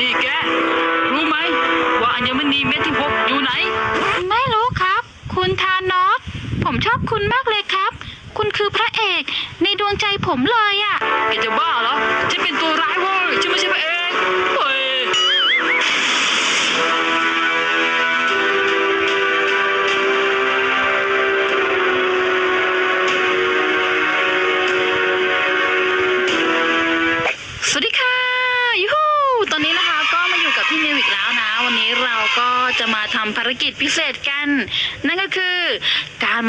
นี่แก รู้ไหม ว่าอัญมณีเม็ดที่หกอยู่ไหน ไม่รู้ครับ คุณทานอสผมชอบคุณมากเลยครับ คุณคือพระเอกในดวงใจผมเลยอะ่ะ แกจะบ้าเหรอฉันเป็นตัวร้ายเว้ยฉันไม่ใช่พระเอกเฮ้ย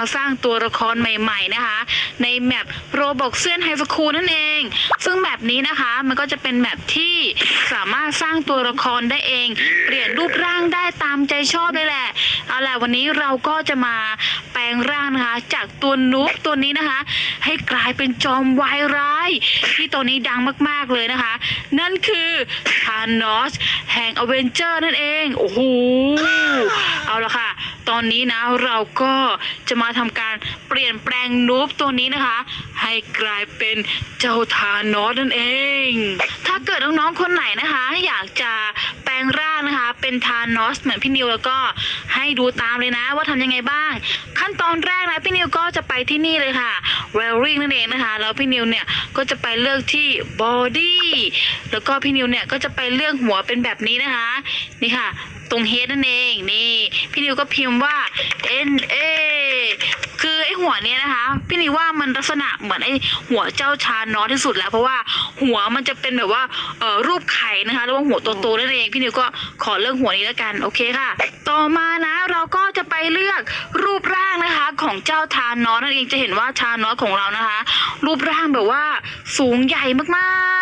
มาสร้างตัวละครใหม่ ๆนะคะ ในแมปโรบอกเซียนไฮสคูลนั่นเอง ซึ่งแมปนี้นะคะมันก็จะเป็นแมปที่สามารถสร้างตัวละครได้เอง เปลี่ยนรูปร่างได้ตามใจชอบเลยแหละเอาล่ะวันนี้เราก็จะมาแปลงร่างนะคะ จากตัวนุ๊กตัวนี้นะคะ ให้กลายเป็นจอมวายร้าย ที่ตัวนี้ดังมากๆเลยนะคะ นั่นคือธานอสแห่งอเวนเจอร์นั่นเอง โอ้โหเอาละค่ะ ตอนนี้นะเราก็จะมาทำการเปลี่ยนแปลงนูบตัวนี้นะคะ ให้กลายเป็นเจ้าทานอสนั่นเอง ถ้าเกิดน้องๆคนไหนนะคะ อยากจะแปลงร่างนะคะ เป็นทานอสเหมือนพี่นิวแล้วก็ ให้ดูตามเลยนะ ว่าทำยังไงบ้าง ขั้นตอนแรกนะพี่นิวก็จะไปที่นี่เลยค่ะ w e l r i n g นั่นเองนะคะ แล้วพี่นิวเนี่ยก็จะไปเลือกที่ body แล้วก็พี่นิวเนี่ยก็จะไปเลือกหัวเป็นแบบนี้นะคะ นี่ค่ะ ตรง head นั่นเองนี่พี่นิวก็พิมพ์ว่า N A คือไอหัวเนี้ยนะคะ พี่นิวว่ามันลักษณะเหมือนไอหัวเจ้าชานอที่สุดแล้ว เพราะว่าหัวมันจะเป็นแบบว่าเอ่อรูปไข่นะคะหรือว่าหัวโตๆนั่นเองพี่นิวก็ขอเลือกหัวนี้แล้วกันโอเคค่ะ ต่อมานะเราก็จะไปเลือกรูปร่างนะคะของเจ้าทานอนั่นเองจะเห็นว่าทานอของเรานะคะ รูปร่างแบบว่าสูงใหญ่มากๆ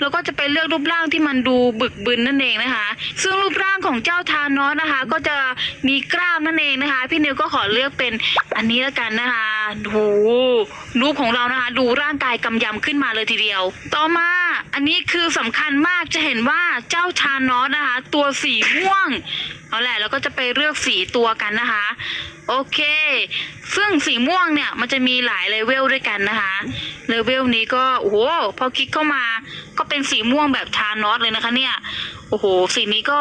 แล้วก็จะไปเลือกรูปร่างที่มันดูบึกบึนนั่นเองนะคะ ซึ่งรูปร่างของเจ้าทานอสนะคะ ก็จะมีกล้ามนั่นเองนะคะ พี่นิวก็ขอเลือกเป็นอันนี้แล้วกันนะคะโหรูปของเรานะคะ ดูร่างกายกำยำขึ้นมาเลยทีเดียว ต่อมาอันนี้คือสำคัญมากจะเห็นว่าเจ้าทานอสนะคะ ตัวสีม่วงเอาแหละเราก็จะไปเลือกสีตัวกันนะคะ โอเค ซึ่งสีม่วงเนี่ยมันจะมีหลายเลเวลด้วยกันนะคะ เลเวลนี้ก็โอ้โหพอคลิกเข้ามาก็เป็นสีม่วงแบบทานอสเลยนะคะเนี่ย โอ้โห สีนี้ก็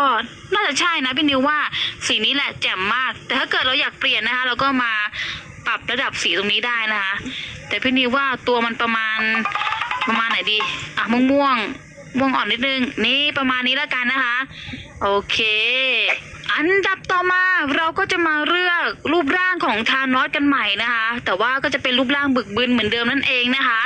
น่าจะใช่นะพี่นิวว่าสีนี้แหละแจ่มมาก แต่ถ้าเกิดเราอยากเปลี่ยนนะคะ เราก็มาปรับระดับสีตรงนี้ได้นะคะ แต่พี่นิวว่าตัวมันประมาณประมาณไหนดี อะม่วงม่วงม่วงอ่อนนิดนึง นี่ประมาณนี้แล้วกันนะคะ โอเค อันดับต่อมาเราก็จะมาเลือกรูปร่างของทานอสกันใหม่นะคะ แต่ว่าก็จะเป็นรูปร่างบึกบึนเหมือนเดิมนั่นเองนะคะ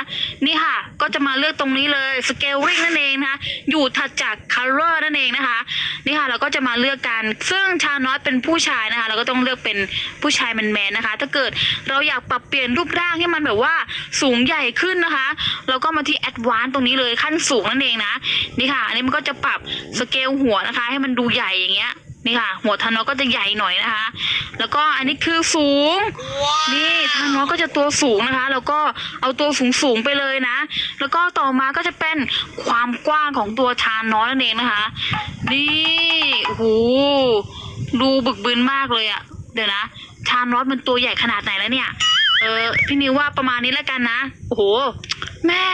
นี่ค่ะก็จะมาเลือกตรงนี้เลย scaling นั่นเองนะคะอยู่ถัดจาก color นั่นเองนะคะนี่ค่ะเราก็จะมาเลือกกันซึ่งทานอสเป็นผู้ชายนะคะ เราก็ต้องเลือกเป็นผู้ชายแมนๆนะคะ ถ้าเกิดเราอยากปรับเปลี่ยนรูปร่างให้มันแบบว่าสูงใหญ่ขึ้นนะคะ เราก็มาที่ advanced ตรงนี้เลยขั้นสูงนั่นเองนะนี่ค่ะอันนี้มันก็จะปรับสเกลหัวนะคะ ให้มันดูใหญ่อย่างเงี้ย นี่ค่ะ หัวทานอสก็จะใหญ่หน่อยนะคะ แล้วก็อันนี้คือสูง นี่ทานอสก็จะตัวสูงนะคะ แล้วก็เอาตัวสูงสูงๆไปเลยนะ แล้วก็ต่อมาก็จะเป็นความกว้างของตัวทานอสนั่นเองนะคะ นี่โอ้โหดูบึกบึนมากเลยอะเดี๋ยวนะทานอสมันตัวใหญ่ขนาดไหนแล้วเนี่ย เออพี่นิวว่าประมาณนี้แล้วกันนะโอ้โห แม่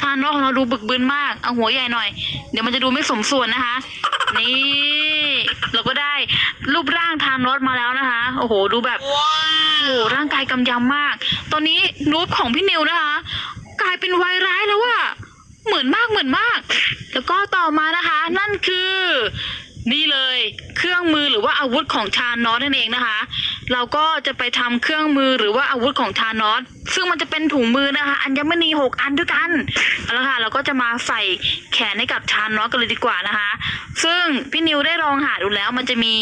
ทานนอสของเราดูบึกบึนมาก เอาหัวใหญ่หน่อย เดี๋ยวมันจะดูไม่สมส่วนนะคะ นี่เราก็ได้รูปร่างทานอสมาแล้วนะคะ โอ้โห ดูแบบโอ้โหร่างกายกำยำมาก ตอนนี้นูบของพี่นิวนะคะ กลายเป็นวายร้ายแล้วอะเหมือนมากเหมือนมาก แล้วก็ต่อมานะคะ นั่นคือ นี่เลย เครื่องมือหรือว่าอาวุธของทานอสนั่นเองนะคะ เราก็จะไปทำเครื่องมือหรือว่าอาวุธของทานอสซึ่งมันจะเป็นถุงมือนะคะอัญมณีหกอันด้วยกันเอาละค่ะเราก็จะมาใส่แขนให้กับทานอสกันเลยดีกว่านะคะ ซึ่งพี่นิวได้ลองหาดูแล้วมันจะมี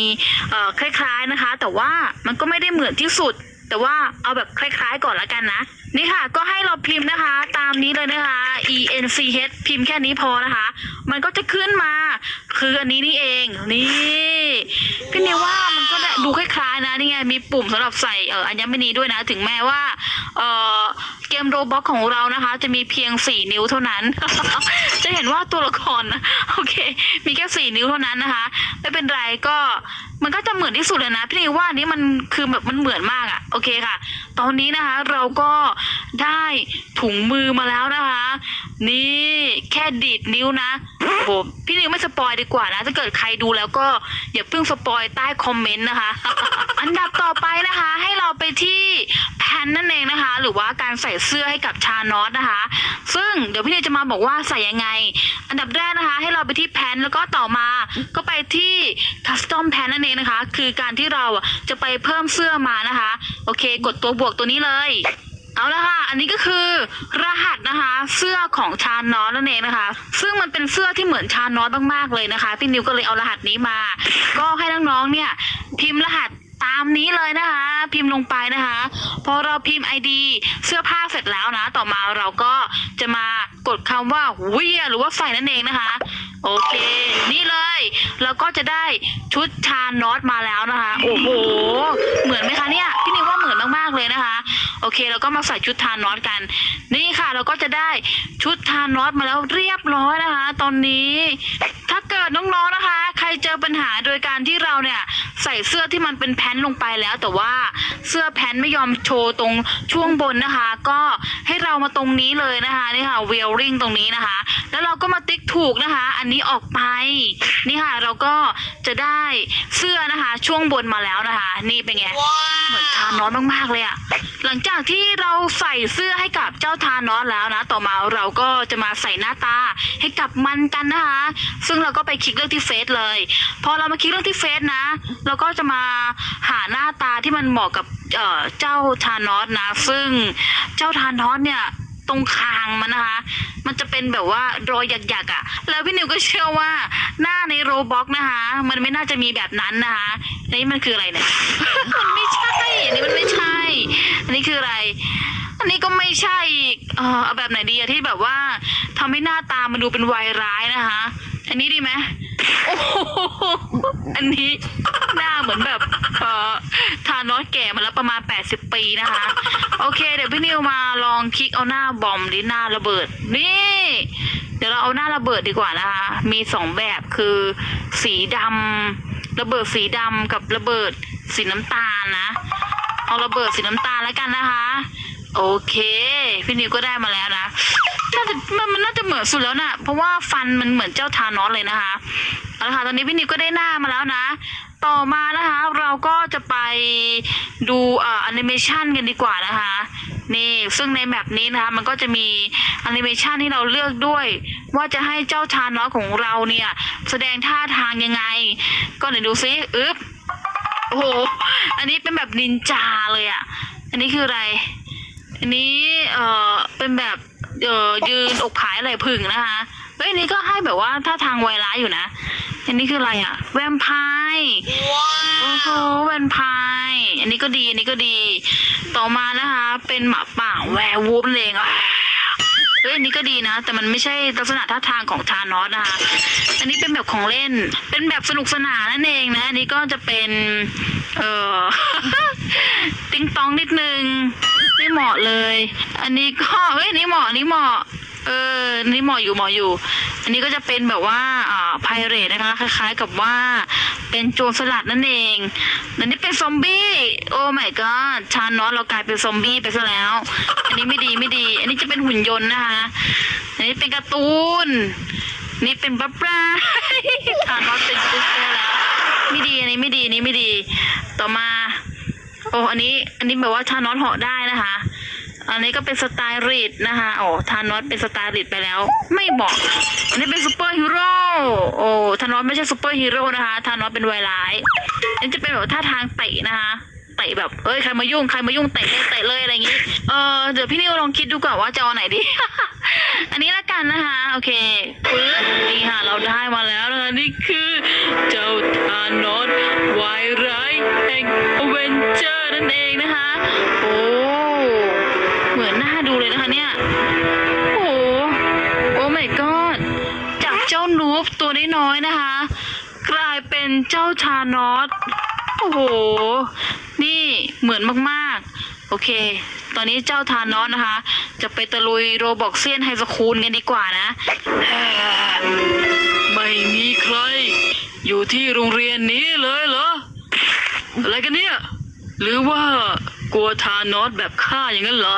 คล้ายๆนะคะ แต่ว่ามันก็ไม่ได้เหมือนที่สุด แต่ว่าเอาแบบคล้ายๆก่อนละกันนะ นี่ค่ะ ก็ให้เราพิมพ์นะคะ ตามนี้เลยนะคะ e n c h พิมพ์แค่นี้พอนะคะ มันก็จะขึ้นมา คืออันนี้นี่เอง นี่พี่นิวว่ามันก็ได้ดูคล้ายๆนะนี่ไงมีปุ่มสำหรับใส่เอออัญมณีด้วยนะ ถึงแม้ว่า เออเกมโรบ็อกของเรานะคะ จะมีเพียงสี่นิ้วเท่านั้น เห็นว่าตัวละครนะโอเค มีแค่สี่นิ้วเท่านั้นนะคะ ไม่เป็นไรก็มันก็จะเหมือนที่สุดเลยนะ พี่นิวว่านี้มันคือแบบมันเหมือนมากอะโอเคค่ะ ตอนนี้นะคะเราก็ได้ถุงมือมาแล้วนะคะ นี่แค่ดีดนิ้วนะโอ้โหพี่นิวไม่สปอยดีกว่านะถ้าเกิดใครดูแล้วก็อย่าเพิ่งสปอยใต้คอมเมนต์นะคะ อันดับต่อไปนะคะ ให้เราไปที่ นนั่นเองนะคะ หรือว่าการใส่เสื้อให้กับชานอสนะคะ ซึ่งเดี๋ยวพี่นิวจะมาบอกว่าใส่ยังไง อันดับแรกนะคะ ให้เราไปที่แพนแล้วก็ต่อมาก็ไปที่คัสตอมแพนนั่นเองนะคะ คือการที่เราจะไปเพิ่มเสื้อมานะคะ โอเค กดตัวบวกตัวนี้เลยเอาละค่ะ อันนี้ก็คือรหัสนะคะ เสื้อของชานอสนั่นเองนะคะ ซึ่งมันเป็นเสื้อที่เหมือนชานอสมากๆเลยนะคะ พี่นิวก็เลยเอารหัสนี้มา ก็ให้น้องๆเนี่ยพิมพ์รหัส ตามนี้เลยนะคะ พิมพ์ลงไปนะคะพอเราพิมพ์ ID เสื้อผ้าเสร็จแล้วนะ ต่อมาเราก็จะมากดคำว่าเวียหรือว่าใส่นั่นเองนะคะ โอเค นี่เลยเราก็จะได้ชุดชานอสมาแล้วนะคะ โอ้โห เหมือนไหมคะเนี่ยพี่นิวว่าเหมือนมากๆเลยนะคะ โอเคเราก็มาใส่ชุดทานนอสกัน นี่ค่ะ เราก็จะได้ชุดทานนอสมาแล้วเรียบร้อยนะคะ ตอนนี้ เกิดน้องๆนะคะ ใครเจอปัญหาโดยการที่เราเนี่ยใส่เสื้อที่มันเป็นแพนลงไปแล้ว แต่ว่าเสื้อแพนไม่ยอมโชว์ตรงช่วงบนนะคะ ก็ มาตรงนี้เลยนะคะนี่ค่ะเวลริงตรงนี้นะคะ แล้วเราก็มาติ๊กถูกนะคะ อันนี้ออกไปนี่ค่ะเราก็จะได้เสื้อนะคะ ช่วงบนมาแล้วนะคะ นี่เป็นไงเหมือนทานอสมากๆเลยอะหลังจากที่เราใส่เสื้อให้กับเจ้าทานอสแล้วนะ ต่อมาเราก็จะมาใส่หน้าตาให้กับมันกันนะคะ ซึ่งเราก็ไปคลิกเลือกที่เฟซเลย พอเรามาคลิกเลือกที่เฟซนะ เราก็จะมาหาหน้าตาที่มันเหมาะกับ เอ่อเจ้าทานอสนะ ซึ่งเจ้าทานอสเนี่ยตรงคางมันนะคะ มันจะเป็นแบบว่ารอยหยักๆอะ่ะ แล้วพี่นิวก็เชื่อว่าหน้าในโรบ็อกนะคะ มันไม่น่าจะมีแบบนั้นนะคะนี่มันคืออะไรเนี่ย มันไม่ใช่ อันนี้มันไม่ใช่ อันนี้คืออะไร อันนี้ก็ไม่ใช่อีกเออเอาแบบไหนดีอะที่แบบว่าทำให้หน้าตามันดูเป็นวายร้ายนะคะ อันนี้ดีไหมโอ้โหอันนี้หน้าเหมือนแบบเอ่อทานอสแก่มาแล้วประมาณ 80 ปีนะคะ โอเค เดี๋ยวพี่นิวมาลองคลิกเอาหน้าบอมหรือหน้าระเบิด นี่ เดี๋ยวเราเอาหน้าระเบิดดีกว่านะคะ มีสองแบบคือ สีดำระเบิดสีดำกับระเบิดสีน้ำตาลนะ เอาระเบิดสีน้ำตาลแล้วกันนะคะ โอเค พี่นิวก็ได้มาแล้วนะน่าจะมันมันน่าจะเหมือนสุดแล้วนะ่ะ เพราะว่าฟันมันเหมือนเจ้าทานอสเลยนะคะเอาละค่ะตอนนี้พี่นิวก็ได้หน้ามาแล้วนะ ต่อมานะคะ เราก็จะไปดูเอ่อแอนิเมชันกันดีกว่านะคะ นี่ซึ่งในแมปนี้นะคะ มันก็จะมีแอนิเมชันที่เราเลือกด้วย ว่าจะให้เจ้าทานอสของเราเนี่ย แสดงท่าทางยังไง ก็เดี๋ยวดูซิอึ๊บโอ้โหอันนี้เป็นแบบนินจาเลยอะ่ะ อันนี้คืออะไร อันนี้เอ่อเป็นแบบเอ่อยืนอกผายไหล่ผึ่งนะคะเฮ้ยอันนี้ก็ให้แบบว่าท่าทางไวร้ายอยู่นะ อันนี้คืออะไรอะ่ะแวมไพร์โอ้โหแวมไพร์อันนี้ก็ดีอันนี้ก็ดี ต่อมานะคะ เป็นหมาป่าแวร์วูฟนั่นเองอะเฮ้ยอันนี้ก็ดีนะ แต่มันไม่ใช่ลักษณะท่าทางของทานอสนะคะอันนี้เป็นแบบของเล่น เป็นแบบสนุกสนานนั่นเองนะ อันนี้ก็จะเป็น เออติงตองนิดนึง ไม่เหมาะเลย อันนี้ก็เฮ้ยอันนี่เหมาะอันนี่เหมาะ เอออันนี่เหมาะอยู่เหมาะอยู่ อันนี้ก็จะเป็นแบบว่าอ่าไพเรตนะคะ คล้าย ๆกับว่าเป็นโจรสลัดนั่นเองอันนี้เป็นซอมบี้ โอ้ my god ชานอสเรากลายเป็นซอมบี้ไปซะแล้ว อันนี้ไม่ดีไม่ดี อันนี้จะเป็นหุ่นยนต์นะคะ อันนี้เป็นการ์ตูน นี่เป็นบับบ้าทานอสเป็นกุ๊กเกอร์แล้ว ไม่ดีอันนี้ไม่ดีอันนี้ไม่ดี ต่อมา โอ้อันนี้ อันนี้แบบว่าทานอสเหาะได้นะคะ อันนี้ก็เป็นสไตล์ริดนะคะโอ้ทานอสเป็นสไตล์ริดไปแล้ว ไม่บอก อันนี้เป็นซูเปอร์ฮีโร่โอ้ทานอสไม่ใช่ซูเปอร์ฮีโร่นะคะทานอสเป็นวายร้ายอันนี้จะเป็นแบบท่าทางเตะนะคะเตะแบบเอ้ยใครมายุ่งใครมายุ่งเตะเลยเตะเลยอะไรอย่างงี้ เออเดี๋ยวพี่นิวลองคิดดูก่อนว่าจะเอาไหนดี อันนี้ละกันนะคะ โอเคปึ๊บนี่ค่ะ เราได้มาแล้วนะคะนี่คือ เจ้าทานอสวายร้ายแห่งอเวนเจอร์นั่นเองนะคะ โอ้ เหมือนหน้าดูเลยนะคะเนี่ย โอ้โอ้ my god จากเจ้านูบตัวน้อยๆนะคะ กลายเป็นเจ้าทานอสโอ้โห นี่เหมือนมากๆ โอเค ตอนนี้เจ้าทานอสนะคะ จะไปตะลุยโรบอกเซียนไฮสคูลกันดีกว่านะ อยู่ที่โรงเรียนนี้เลยเหรอ อะไรกันเนี่ย หรือว่ากลัวทานอสแบบข้าอย่างนั้นเหรอ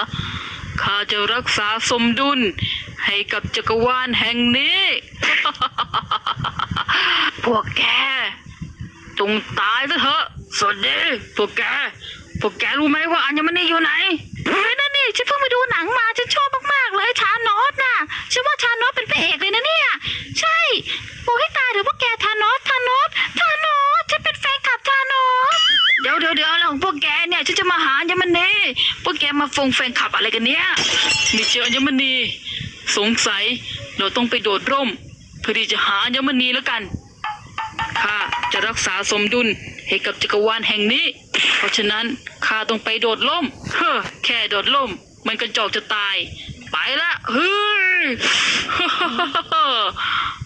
ข้าจะรักษาสมดุลให้ให้กับจักรวาลแห่งนี้ พวกแก จงตายซะเถอะสวัสดีพวกแก พวกแกรู้ไหมว่าอัญมณีอยู่ไหนเฮ้ยนั่นนี่ฉันเพิ่งไปดูหนังมาฉันชอบมากๆเลยทานอสน่ะฉันว่าทานอสเป็นพระเอกเลยนะเนี่ย ใช่โอ้ให้ตายเถอะพวกแกทานอส จะมาหาอัญมณีพวกแกมาฟงแฟนขับอะไรกันเนี่ยม่เจออัญมณีสงสัยเราต้องไปโดดร่ม เพื่อที่จะหาอัญมณีแล้วกันข้าจะรักษาสมดุลให้กับจักรวาลแห่งนี้ เพราะฉะนั้นข้าต้องไปโดดร่ม เฮ้อแค่โดดร่ม มันกระจอกจะตาย ไปละเฮ้ย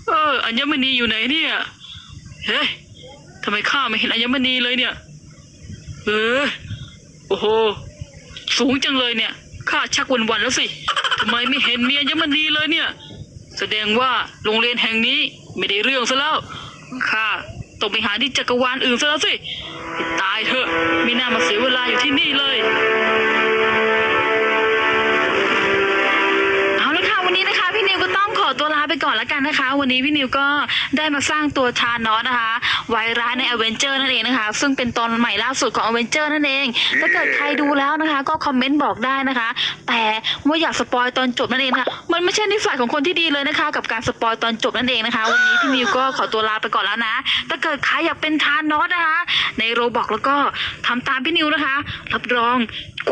เอออัญมณีอยู่ไหนเนี่ยเฮ้ยทำไมข้าไม่เห็นอัญมณีเลยเนี่ย เออ โอ้โห สูงจังเลยเนี่ย ข้าชักวันๆแล้วสิ ทำไมไม่เห็นเมียยมันดีเลยเนี่ย แสดงว่าโรงเรียนแห่งนี้ไม่ได้เรื่องซะแล้ว ข้าต้องไปหาที่จักรวาลอื่นซะแล้วสิตายเถอะ ไม่น่ามาเสียเวลาอยู่ที่นี่เลย อตัวลาไปก่อนแล้วกันนะคะ วันนี้พี่นิวก็ได้มาสร้างตัวทานอสนะคะ ไวร้ายในอเวนเจอร์นั่นเองนะคะ ซึ่งเป็นตอนใหม่ล่าสุดของอเวนเจอร์นั่นเอง ถ้าเกิดใครดูแล้วนะคะ ก็คอมเมนต์บอกได้นะคะ แต่ว่าอยากสปอยตอนจบนั่นเองนะคะมันไม่ใช่นิสัยของคนที่ดีเลยนะคะ กับการสปอยตอนจบนั่นเองนะคะ วันนี้พี่นิวก็ขอตัวลาไปก่อนแล้วนะ ถ้าเกิดใครอยากเป็นทานอสนะคะ ในโรบอกแล้วก็ทำตามพี่นิวนะคะ รับรอง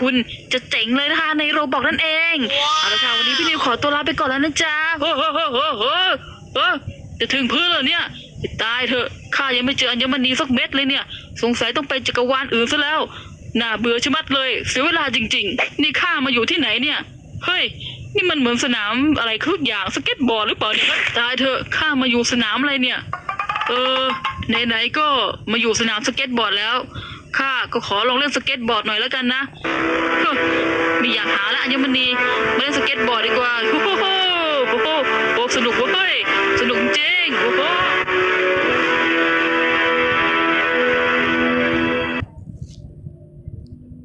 คุณจะเจ๋งเลยนะคะ ในโรบอกนั่นเองเอาละค่ะวันนี้พี่นิวขอตัวลาไปก่อนแล้วนะจ๊ะเฮ้อเฮ้อเฮ้อเฮ้อจะถึงพื้นแล้วเนี่ยตายเถอะข้ายังไม่เจออัญมณีสักเม็ดเลยเนี่ย สงสัยต้องไปจักรวาลอื่นซะแล้วน่าเบื่อชะมัดเลย เสียเวลาจริง ๆ นี่ข้ามาอยู่ที่ไหนเนี่ย เฮ้ย นี่มันเหมือนสนามอะไรครึกอย่างสเก็ตบอร์ดหรือเปล่าเนี่ยตายเถอะข้ามาอยู่สนามอะไรเนี่ย เออไหนๆก็มาอยู่สนามสเก็ตบอร์ดแล้วข้าก็ขอลองเล่นสเก็ตบอร์ดหน่อยแล้วกันนะเฮ้อไม่อยากหาละอัญมณีมาเล่นสเก็ตบอร์ดดีกว่า สนุกเว้ย สนุกจริงโอ้โห